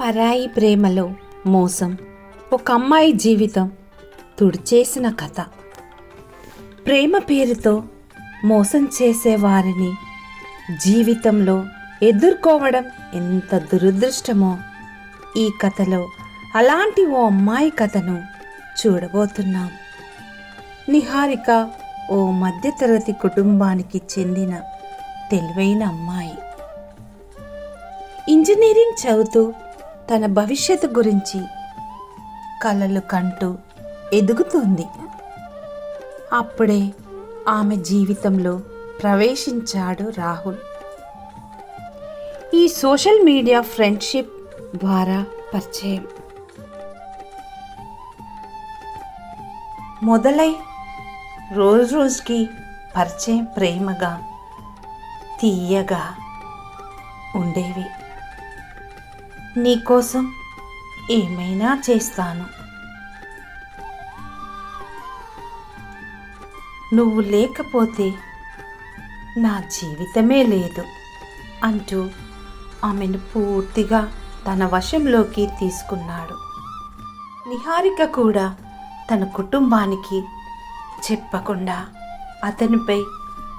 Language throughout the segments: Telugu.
పరాయి ప్రేమలో మోసం. ఒక అమ్మాయి జీవితం తుడిచేసిన కథ. ప్రేమ పేరుతో మోసం చేసేవారిని జీవితంలో ఎదుర్కోవడం ఎంత దురదృష్టమో ఈ కథలో అలాంటి ఓ అమ్మాయి కథను చూడబోతున్నాం. నిహారిక ఓ మధ్యతరగతి కుటుంబానికి చెందిన తెలివైన అమ్మాయి. ఇంజనీరింగ్ చదువుతూ తన భవిష్యత్తు గురించి కలలు కంటూ ఎదుగుతుంది. అప్పుడే ఆమె జీవితంలో ప్రవేశించాడు రాహుల్. ఈ సోషల్ మీడియా ఫ్రెండ్షిప్ ద్వారా పరిచయం. మొదలై రోజు రోజుకి పరిచయం ప్రేమగా తీయగా ఉండేవి. నీకోసం ఏమైనా చేస్తాను. నువ్వు లేకపోతే నా జీవితమే లేదు అంటూ ఆమెను పూర్తిగా తన వశంలోకి తీసుకున్నాడు. నిహారిక కూడా తన కుటుంబానికి చెప్పకుండా అతనిపై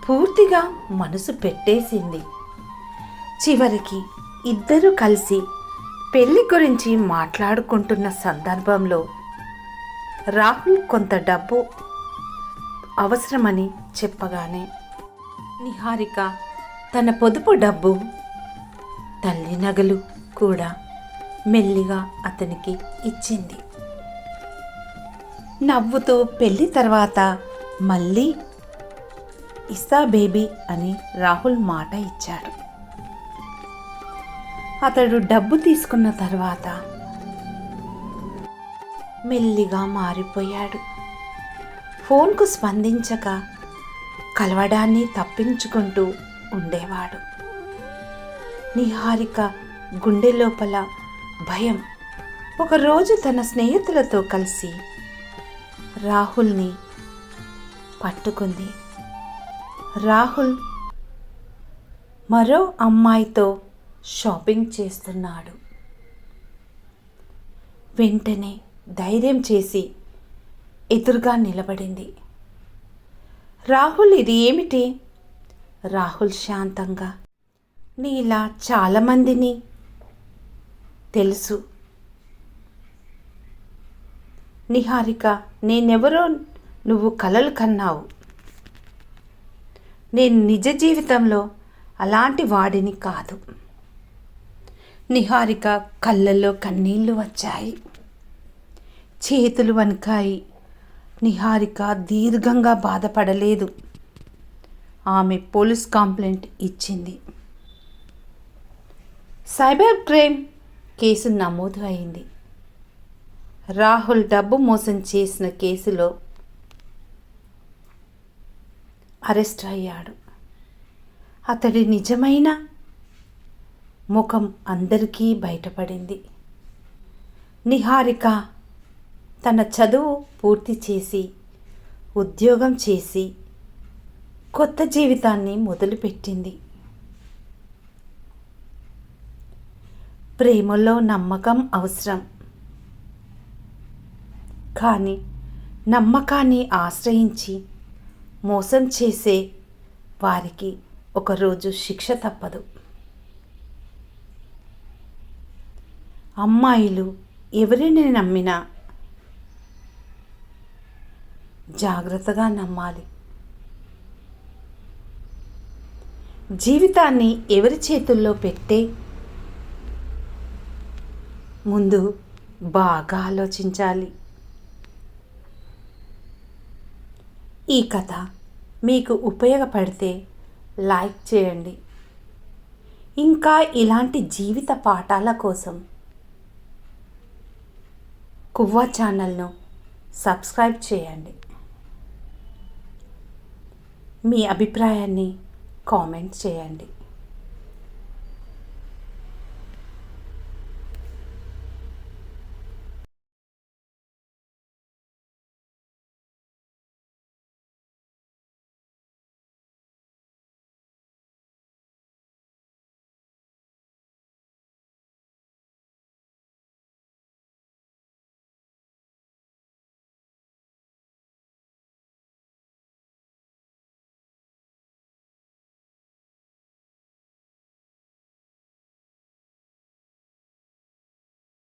పూర్తిగా మనసు పెట్టేసింది. చివరికి ఇద్దరూ కలిసి పెళ్ళి గురించి మాట్లాడుకుంటున్న సందర్భంలో రాహుల్ కొంత డబ్బు అవసరమని చెప్పగానే నిహారిక తన పొదుపు డబ్బు తల్లి నగలు కూడా మెల్లిగా అతనికి ఇచ్చింది. నవ్వుతూ పెళ్ళి తర్వాత మళ్ళీ ఇస్తా బేబీ అని రాహుల్ మాట ఇచ్చాడు. అతడు డబ్బు తీసుకున్న తర్వాత మెల్లిగా మారిపోయాడు. ఫోన్కు స్పందించక కలవడాన్ని తప్పించుకుంటూ ఉండేవాడు. నిహారిక గుండె లోపల భయం. ఒకరోజు తన స్నేహితులతో కలిసి రాహుల్ని పట్టుకుంది. రాహుల్ మరో అమ్మాయితో షాపింగ్ చేస్తున్నాడు. వెంటనే ధైర్యం చేసి ఎదురుగా నిలబడింది. రాహుల్ ఇది ఏమిటి? రాహుల్ శాంతంగా నీలా చాలామందిని తెలుసు. నిహారిక నేనెవరో నువ్వు కలలు కన్నావు. నేను నిజ జీవితంలో అలాంటి వాడిని కాదు. నిహారిక కళ్ళల్లో కన్నీళ్ళు వచ్చాయి. చేతులు వణికాయి. నిహారిక దీర్ఘంగా బాధపడలేదు. ఆమె పోలీస్ కంప్లైంట్ ఇచ్చింది. సైబర్ క్రైమ్ కేసు నమోదు అయింది. రాహుల్ డబ్బు మోసం చేసిన కేసులో అరెస్ట్ అయ్యాడు. అతడి నిజమైన ముఖం అందరికీ బయటపడింది. నిహారిక తన చదువు పూర్తి చేసి ఉద్యోగం చేసి కొత్త జీవితాన్ని మొదలుపెట్టింది. ప్రేమలో నమ్మకం అవసరం. కానీ నమ్మకాన్ని ఆశ్రయించి మోసం చేసే వారికి ఒకరోజు శిక్ష తప్పదు. అమ్మాయిలు ఎవరిని నమ్మినా జాగ్రత్తగా నమ్మాలి. జీవితాన్ని ఎవరి చేతుల్లో పెట్టే? ముందు బాగా ఆలోచించాలి. ఈ కథ మీకు ఉపయోగపడితే లైక్ చేయండి. ఇంకా ఇలాంటి జీవిత పాఠాల కోసం కువ్వా ఛానల్ను సబ్స్క్రైబ్ చేయండి. మీ అభిప్రాయాన్ని కామెంట్ చేయండి.